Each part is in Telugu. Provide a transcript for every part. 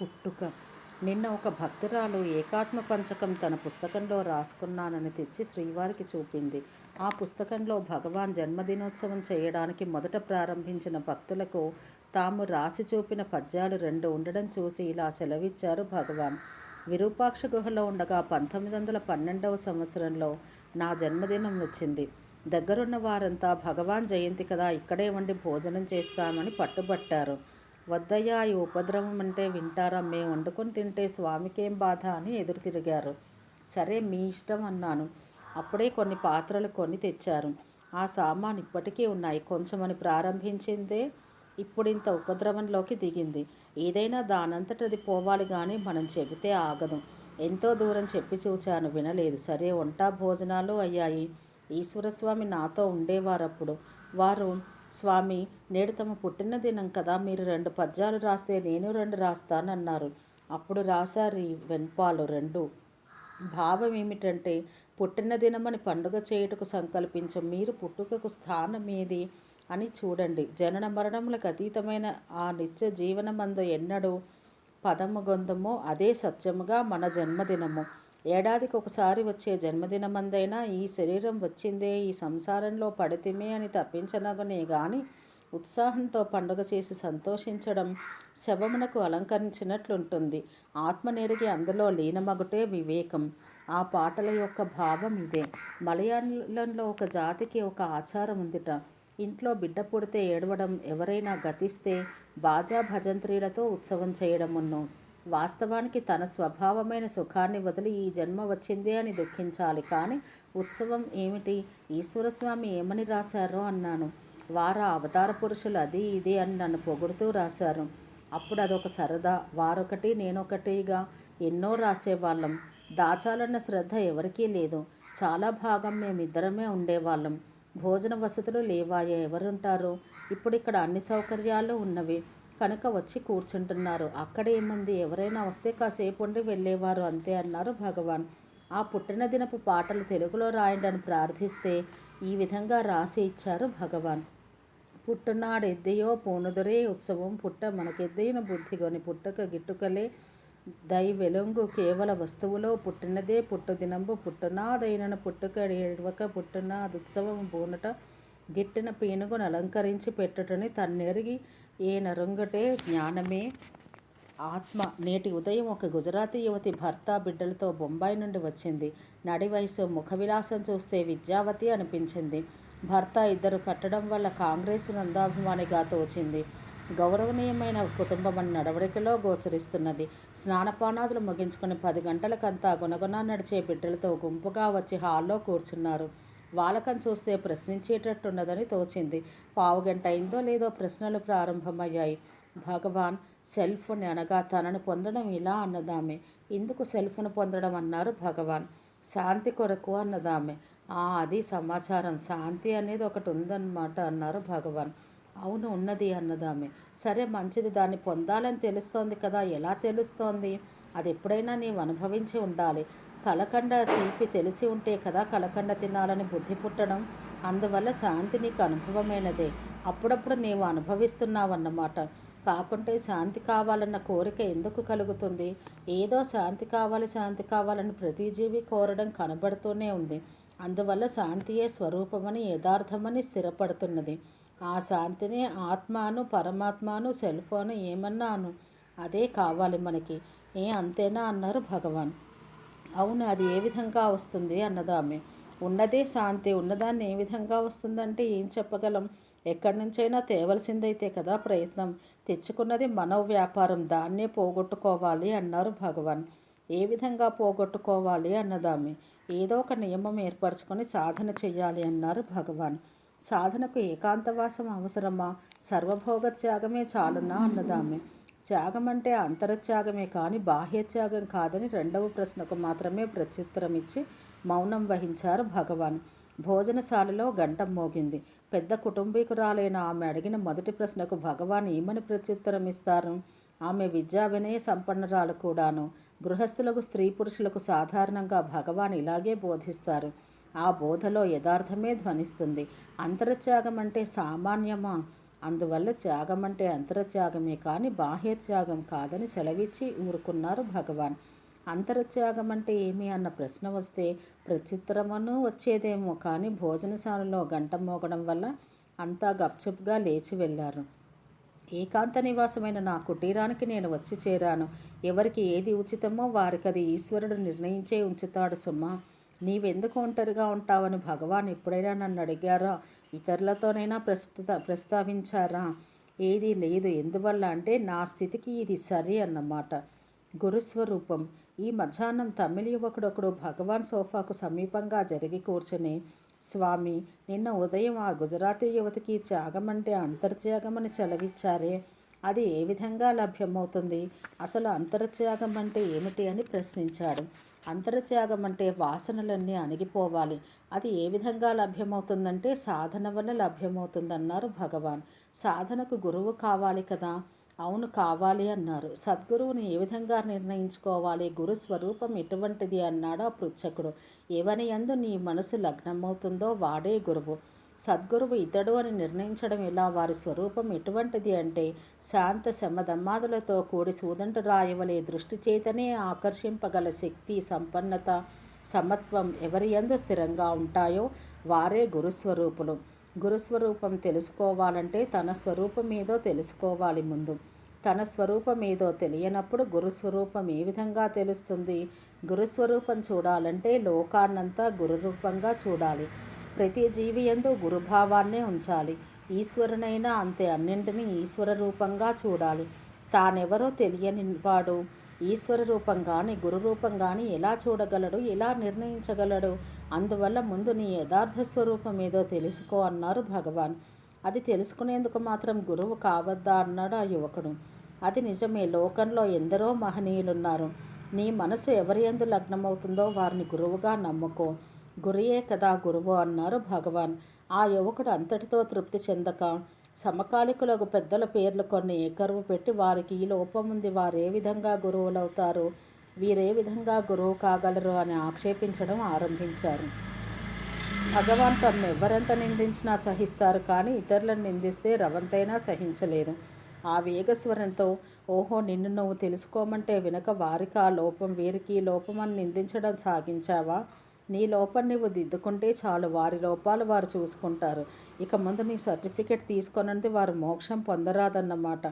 పుట్టుక. నిన్న ఒక భక్తురాలు ఏకాత్మ పంచకం తన పుస్తకంలో రాసుకున్నానని తెచ్చి శ్రీవారికి చూపింది. ఆ పుస్తకంలో భగవాన్ జన్మదినోత్సవం చేయడానికి మొదట ప్రారంభించిన భక్తులకు తాము రాసి చూపిన పద్యాలు రెండు ఉండడం చూసి ఇలా సెలవిచ్చారు భగవాన్. విరూపాక్ష గుహలో ఉండగా పంతొమ్మిది వందల పన్నెండవ సంవత్సరంలో నా జన్మదినం వచ్చింది. దగ్గరున్న వారంతా భగవాన్ జయంతి కదా ఇక్కడే ఉండి భోజనం చేస్తామని పట్టుబట్టారు. వద్దయ్యా ఈ ఉపద్రవం అంటే వింటారా? మేము వండుకొని తింటే స్వామికేం బాధ? అని ఎదురు తిరిగారు. సరే మీ ఇష్టం అన్నాను. అప్పుడే కొన్ని పాత్రలు కొని తెచ్చారు. ఆ సామాన్ ఇప్పటికీ ఉన్నాయి. కొంచెమని ప్రారంభించిందే. ఇప్పుడు ఇంత ఉపద్రవంలోకి దిగింది. ఏదైనా దానంతటది పోవాలి కానీ మనం చెబితే ఆగదు. ఎంతో దూరం చెప్పి చూచాను. వినలేదు. సరే వంట భోజనాలు అయ్యాయి. ఈశ్వరస్వామి నాతో ఉండేవారప్పుడు. వారు స్వామి నేడు తమ పుట్టిన దినం కదా మీరు రెండు పద్యాలు రాస్తే నేను రెండు రాస్తానన్నారు. అప్పుడు రాశారు ఈ వెన్పాలు రెండు. భావం ఏమిటంటే పుట్టిన దినమని పండుగ చేయుటకు సంకల్పించం మీరు పుట్టుకకు స్థానం ఏది అని చూడండి. జనన మరణములకు అతీతమైన ఆ నిత్య జీవనమందు ఎన్నడూ పదము గొందమో అదే సత్యముగా మన జన్మదినము. ఏడాదికి ఒకసారి వచ్చే జన్మదినమందైనా ఈ శరీరం వచ్చిందే ఈ సంసారంలో పడితిమే అని తప్పించనగనే గాని ఉత్సాహంతో పండుగ చేసి సంతోషించడం శవమునకు అలంకరించినట్లుంటుంది. ఆత్మనెరిగి అందులో లీనమగుటే వివేకం. ఆ పాటల యొక్క భావం ఇదే. మలయాళంలో ఒక జాతికి ఒక ఆచారం ఉందిట ఇంట్లో బిడ్డ పుడితే ఏడవడం ఎవరైనా గతిస్తే బాజా భజంత్రీలతో ఉత్సవం చేయడమును. వాస్తవానికి తన స్వభావమైన సుఖాన్ని వదిలి ఈ జన్మ వచ్చిందే అని దుఃఖించాలి. కానీ ఉత్సవం ఏమిటి? ఈశ్వరస్వామి ఏమని రాశారో అన్నాను. వారు అవతార పురుషులు అది ఇది అని నన్ను పొగుడుతూ రాశారు. అప్పుడు అదొక సరదా. వారొకటి నేనొకటిగా ఎన్నో రాసేవాళ్ళం. దాచాలన్న శ్రద్ధ ఎవరికీ లేదు. చాలా భాగం మేమిద్దరమే ఉండేవాళ్ళం. భోజన వసతులు లేవాయే ఎవరుంటారు? ఇప్పుడు ఇక్కడ అన్ని సౌకర్యాలు ఉన్నవి. కనుక వచ్చి కూర్చుంటున్నారు. అక్కడ ఏముంది? ఎవరైనా వస్తే కాసేపు ఉండి వెళ్ళేవారు అంతే అన్నారు భగవాన్. ఆ పుట్టినదినపు పాటలు తెలుగులో రాయండి అని ప్రార్థిస్తే ఈ విధంగా రాసి ఇచ్చారు భగవాన్. పుట్టునాడెద్దయో పూనుదురే ఉత్సవం పుట్ట మనకెద్దైన బుద్ధిగొని పుట్టక గిట్టుకలే దై వెలుంగు కేవల వస్తువులో పుట్టినదే పుట్టుదినంబు పుట్టునాదైన పుట్టుక ఏడవక పుట్టునాదుత్సవం పూనుట గిట్టిన పీనుగును అలంకరించి పెట్టుటని తన్నెరిగి ఏ జ్ఞానమే. ఆత్మ నేటి ఉదయం ఒక గుజరాతీ యువతి భర్త బిడ్డలతో బొంబాయి నుండి వచ్చింది. నడి వయసు ముఖ విలాసం చూస్తే విద్యావతి అనిపించింది. భర్త ఇద్దరు కట్టడం వల్ల కాంగ్రెస్ నందాభిమానిగా తోచింది. గౌరవనీయమైన కుటుంబం నడవడికలో గోచరిస్తున్నది. స్నానపానాదులు ముగించుకుని పది గంటలకంతా గుణగుణ నడిచే బిడ్డలతో గుంపుగా వచ్చి హాల్లో కూర్చున్నారు. వాళ్ళకం చూస్తే ప్రశ్నించేటట్టున్నదని తోచింది. పావుగంట అయిందో లేదో ప్రశ్నలు ప్రారంభమయ్యాయి. భగవాన్ సెల్ఫ్ని అనగా తనను పొందడం ఇలా అన్నదామె. ఇందుకు సెల్ఫ్ను పొందడం? అన్నారు భగవాన్. శాంతి కొరకు అన్నదామె. "ఆ, అది సమాచారం. శాంతి అనేది ఒకటి ఉందన్నమాట అన్నారు భగవాన్. అవును ఉన్నది అన్నదామె. సరే మంచిది. దాన్ని పొందాలని తెలుస్తోంది కదా. ఎలా తెలుస్తోంది? అది ఎప్పుడైనా నీవు అనుభవించి ఉండాలి. కలకండ తీపి తెలిసి ఉంటే కదా కలకండ తినాలని బుద్ధి పుట్టడం? అందువల్ల శాంతి నీకు అనుభవమైనదే. అప్పుడప్పుడు నీవు అనుభవిస్తున్నావన్నమాట. కాకుంటే శాంతి కావాలన్న కోరిక ఎందుకు కలుగుతుంది? ఏదో శాంతి కావాలి శాంతి కావాలని ప్రతి జీవి కోరడం కనబడుతూనే ఉంది. అందువల్ల శాంతియే స్వరూపమని యథార్థమని స్థిరపడుతున్నది. ఆ శాంతిని ఆత్మను పరమాత్మను సెల్ అను ఏమన్నాను? అదే కావాలి మనకి. ఏ అంతేనా అన్నారు భగవాన్. అవును అది ఏ విధంగా వస్తుంది అన్నదామె ఉన్నదే శాంతి ఉన్నదాన్ని ఏ విధంగా వస్తుందంటే ఏం చెప్పగలం? ఎక్కడి నుంచైనా తేవలసిందైతే కదా ప్రయత్నం. తెచ్చుకున్నది మనో వ్యాపారం దాన్నే పోగొట్టుకోవాలి అన్నారు భగవాన్. ఏ విధంగా పోగొట్టుకోవాలి అన్నదామె ఏదో ఒక నియమం ఏర్పరచుకొని సాధన చేయాలి అన్నారు భగవాన్. సాధనకు ఏకాంతవాసం అవసరమా? సర్వభోగ త్యాగమే చాలునా అన్నదామె త్యాగం అంటే అంతరత్యాగమే కానీ బాహ్యత్యాగం కాదని రెండవ ప్రశ్నకు మాత్రమే ప్రత్యుత్తరం ఇచ్చి మౌనం వహించారు భగవాన్. భోజనశాలలో గంట మోగింది. పెద్ద కుటుంబీకురాలైన ఆమె అడిగిన మొదటి ప్రశ్నకు భగవాన్ ఏమని ప్రత్యుత్తరం ఇస్తారు ఆమె విద్యా వినయ సంపన్నురాలు కూడాను. గృహస్థులకు స్త్రీ పురుషులకు సాధారణంగా భగవాన్ ఇలాగే బోధిస్తారు. ఆ బోధలో యథార్థమే ధ్వనిస్తుంది. అంతరత్యాగం అంటే సామాన్యమా? అందువల్ల త్యాగం అంటే అంతరత్యాగమే కానీ బాహ్య త్యాగం కాదని సెలవిచ్చి ఊరుకున్నారు భగవాన్. అంతరత్యాగం అంటే ఏమి అన్న ప్రశ్న వస్తే ప్రత్యుత్తరమును వచ్చేదేమో కానీ భోజనశాలలో గంట మోగడం వల్ల అంతా గప్చుప్గా లేచి వెళ్ళారు. ఏకాంత నివాసమైన నా కుటీరానికి నేను వచ్చి చేరాను. ఎవరికి ఏది ఉచితమో వారికి అది ఈశ్వరుడు నిర్ణయించే ఉంచుతాడు సుమ్మా నీవెందుకు ఒంటరిగా ఉంటావని భగవాన్ ఎప్పుడైనా నన్ను అడిగారా? ఇతరులతోనైనా ప్రస్తుత ప్రస్తావించారా? ఏదీ లేదు. ఎందువల్ల అంటే నా స్థితికి ఇది సరి అన్నమాట. గురుస్వరూపం. ఈ మధ్యాహ్నం తమిళ యువకుడొకడు భగవాన్ సోఫాకు సమీపంగా జరిగి కూర్చుని స్వామి నిన్న ఉదయం ఆ గుజరాతీ యువతికి త్యాగమంటే అంతర్త్యాగమని సెలవిచ్చారే. అది ఏ విధంగా లభ్యమవుతుంది? అసలు అంతర్త్యాగం అంటే ఏమిటి? అని ప్రశ్నించాడు. అంతర్త్యాగం అంటే వాసనలన్నీ అణిగిపోవాలి. అది ఏ విధంగా లభ్యమవుతుందంటే సాధన వల్ల లభ్యమవుతుందన్నారు భగవాన్. సాధనకు గురువు కావాలి కదా? అవును కావాలి అన్నారు. సద్గురువుని ఏ విధంగా నిర్ణయించుకోవాలి? గురు స్వరూపం ఎటువంటిది అన్నాడు ఆ పృచ్ఛకుడు. ఎవని యందు నీ మనసు లగ్నమవుతుందో వాడే గురువు. సద్గురువు ఇతడు అని నిర్ణయించడం ఇలా వారి స్వరూపం ఎటువంటిది అంటే శాంత శమధమ్మాదులతో కూడి సూదంట రాయవలే దృష్టి చేతనే ఆకర్షింపగల శక్తి సంపన్నత సమత్వం ఎవరి ఎందు స్థిరంగా ఉంటాయో వారే గురుస్వరూపులు. గురుస్వరూపం తెలుసుకోవాలంటే తన స్వరూపం ఏదో తెలుసుకోవాలి ముందు. తన స్వరూపం ఏదో తెలియనప్పుడు గురుస్వరూపం ఏ విధంగా తెలుస్తుంది? గురుస్వరూపం చూడాలంటే లోకాన్నంతా గురురూపంగా చూడాలి. ప్రతి జీవి ఎందు గురుభావాన్నే ఉంచాలి. ఈశ్వరునైనా అంతే అన్నింటినీ ఈశ్వర రూపంగా చూడాలి. తానెవరో తెలియని వాడు ఈశ్వర రూపం కానీ గురు రూపం కానీ ఎలా చూడగలడు ఎలా నిర్ణయించగలడు? అందువల్ల ముందు నీ యథార్థ స్వరూపం ఏదో తెలుసుకో అన్నారు భగవాన్. అది తెలుసుకునేందుకు మాత్రం గురువు కావద్దా అన్నాడు ఆ యువకుడు. అది నిజమే లోకంలో ఎందరో మహనీయులున్నారు. నీ మనసు ఎవరి ఎందు లగ్నమవుతుందో వారిని గురువుగా నమ్ముకో. గురియే కదా గురువు అన్నారు భగవాన్. ఆ యువకుడు అంతటితో తృప్తి చెందక సమకాలికులకు పెద్దల పేర్లు కొన్ని ఏకరువు పెట్టి వారికి ఈ లోపం ఉంది. వారే విధంగా గురువులవుతారు? వీరే విధంగా గురువు కాగలరు అని ఆక్షేపించడం ఆరంభించారు. భగవాన్ తమ్ము ఎవరెంత నిందించినా సహిస్తారు కానీ ఇతరులను నిందిస్తే రవంతైనా సహించలేదు ఆ వేగస్వరంతో ఓహో నిన్ను నువ్వు తెలుసుకోమంటే వినక వారికి ఆ లోపం వీరికి ఈ లోపం అని నిందించడం సాగించావా? నీ లోపం నువ్వు దిద్దుకుంటే చాలు వారి లోపాలు వారు చూసుకుంటారు. ఇక ముందు నీ సర్టిఫికెట్ తీసుకొనంది వారు మోక్షం పొందరాదన్నమాట.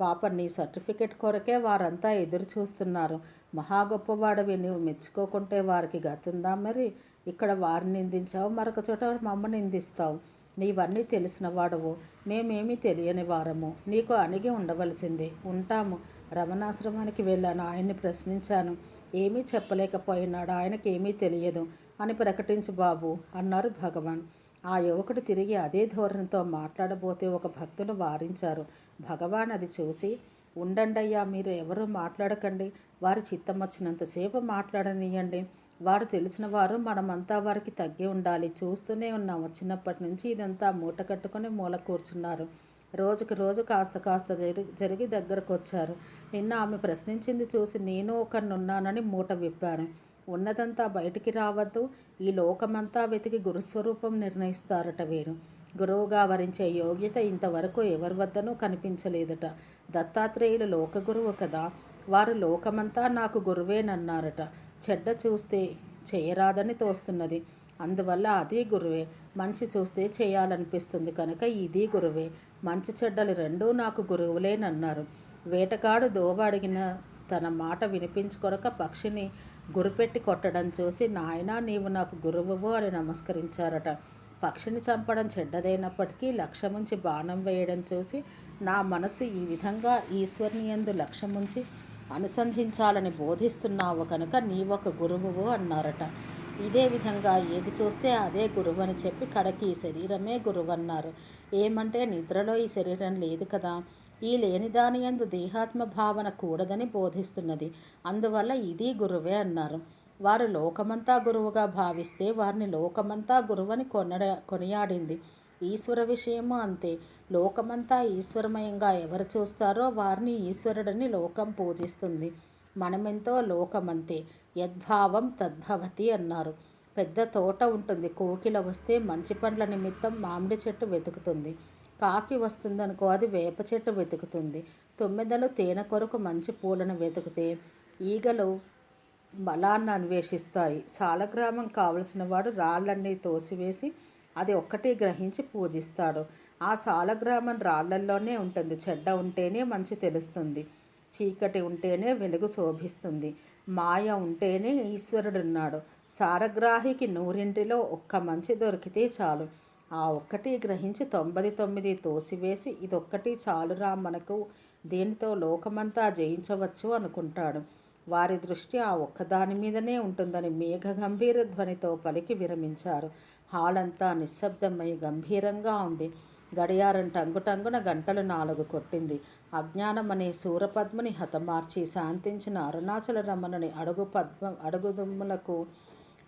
పాప నీ సర్టిఫికెట్ కొరకే వారంతా ఎదురు చూస్తున్నారు. మహా గొప్పవాడవి నువ్వు మెచ్చుకోకుంటే వారికి గతుందా మరి? ఇక్కడ వారిని నిందించావు మరొక చోట మమ్మ నిందిస్తావు. నీవన్నీ తెలిసిన వాడవు మేమేమీ తెలియని వారము. నీకు అణిగి ఉండవలసింది. ఉంటాము. రమణాశ్రమానికి వెళ్ళాను ఆయన్ని ప్రశ్నించాను. ఏమీ చెప్పలేకపోయినాడు. ఆయనకి ఏమీ తెలియదు. అని ప్రకటించు బాబు అన్నారు భగవాన్. ఆ యువకుడు తిరిగి అదే ధోరణితో మాట్లాడబోతే ఒక భక్తులు వారించారు. భగవాన్ అది చూసి ఉండండయ్యా మీరు ఎవరు మాట్లాడకండి. వారి చిత్తం వచ్చినంతసేపు మాట్లాడనీయండి. వారు తెలిసిన వారు మనమంతా వారికి తగ్గి ఉండాలి. చూస్తూనే ఉన్నాం. వచ్చినప్పటి నుంచి ఇదంతా మూట కట్టుకొని మూల కూర్చున్నారు. రోజుకి రోజు కాస్త కాస్త జరిగి జరిగి దగ్గరకు వచ్చారు నిన్న ఆమె ప్రశ్నించింది చూసి నేను ఒకనున్నానని మూట విప్పాను. ఉన్నదంతా బయటికి రావద్దు. ఈ లోకమంతా వెతికి గురుస్వరూపం నిర్ణయిస్తారట వీరు. గురువుగా వరించే యోగ్యత ఇంతవరకు ఎవరి వద్దనూ కనిపించలేదట. దత్తాత్రేయులు లోకగురువు కదా. వారు లోకమంతా నాకు గురువేనన్నారట. చెడ్డ చూస్తే చేయరాదని తోస్తున్నది. అందువల్ల అది గురువే. మంచి చూస్తే చేయాలనిపిస్తుంది కనుక ఇది గురువే. మంచి చెడ్డలు రెండూ నాకు గురువులేనన్నారు. వేటగాడు దోవడిగిన తన మాట వినిపించుకొనక పక్షిని గురిపెట్టి కొట్టడం చూసి నాయన నీవు నాకు గురువువు అని నమస్కరించారట. పక్షిని చంపడం చెడ్డదైనప్పటికీ లక్ష్యముంచి బాణం వేయడం చూసి నా మనసు ఈ విధంగా ఈశ్వరుని యందు లక్ష్యముంచి అనుసంధించాలని బోధిస్తున్నావు కనుక నీవొక గురువువు అన్నారట. ఇదే విధంగా ఏది చూస్తే అదే గురువు అని చెప్పి కడకి ఈ శరీరమే గురువు అన్నారు ఏమంటే నిద్రలో ఈ శరీరం లేదు కదా. ఈ లేని దాని యందు దేహాత్మ భావన కూడదని బోధిస్తున్నది. అందువల్ల ఇది గురువే అన్నారు. వారు లోకమంతా గురువుగా భావిస్తే వారిని లోకమంతా గురువని కొనడ కొనియాడింది. ఈశ్వర విషయము అంతే. లోకమంతా ఈశ్వరమయంగా ఎవరు చూస్తారో వారిని ఈశ్వరుడని లోకం పూజిస్తుంది. మనమెంతో లోకమంతే. యద్భావం తద్భవతి అన్నారు. పెద్ద తోట ఉంటుంది. కోకిల వస్తే మంచి పండ్ల నిమిత్తం మామిడి చెట్టు వెతుకుతుంది. కాకి వస్తుందనుకో అది వేప చెట్టు వెతుకుతుంది. తొమ్మిదలు తేనె కొరకు మంచి పూలను వెతికితే ఈగలు బలాన్ని అన్వేషిస్తాయి. సాలగ్రామం కావలసిన వాడు రాళ్ళన్నీ తోసివేసి అది ఒక్కటి గ్రహించి పూజిస్తాడు. ఆ సాలగ్రామం రాళ్ళల్లోనే ఉంటుంది. చెడ్డ ఉంటేనే మంచి తెలుస్తుంది. చీకటి ఉంటేనే వెలుగు శోభిస్తుంది. మాయ ఉంటేనే ఈశ్వరుడున్నాడు. సారగ్రాహికి నూరింటిలో ఒక్క మంచి దొరికితే చాలు. ఆ ఒక్కటి గ్రహించి తొంభై తొమ్మిది తోసివేసి ఇదొక్కటి చాలురా మనకు. దీనితో లోకమంతా జయించవచ్చు అనుకుంటాడు. వారి దృష్టి ఆ ఒక్కదాని మీదనే ఉంటుందని మేఘ గంభీర ధ్వనితో పలికి విరమించారు. హాల్ అంతా నిశ్శబ్దమై గంభీరంగా ఉంది. గడియారం టంగుటంగున గంటలు నాలుగు కొట్టింది. అజ్ఞానం అనే సూరపద్మని హతమార్చి శాంతించిన అరుణాచల రమణుని అడుగు పద్మ అడుగుదమ్ములకు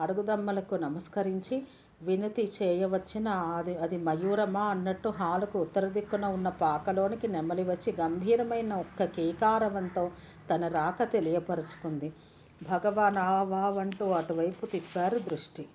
అడుగుదమ్మలకు నమస్కరించి వినతి చేయవచ్చిన అది అది మయూరమా అన్నట్టు హాలుకు ఉత్తర దిక్కున ఉన్న పాకలోనికి నెమలి వచ్చి గంభీరమైన ఒక్క కేకారవంతో తన రాక తెలియపరుచుకుంది. భగవాన్ ఆ అంటూ అటువైపు తిప్పారు దృష్టి.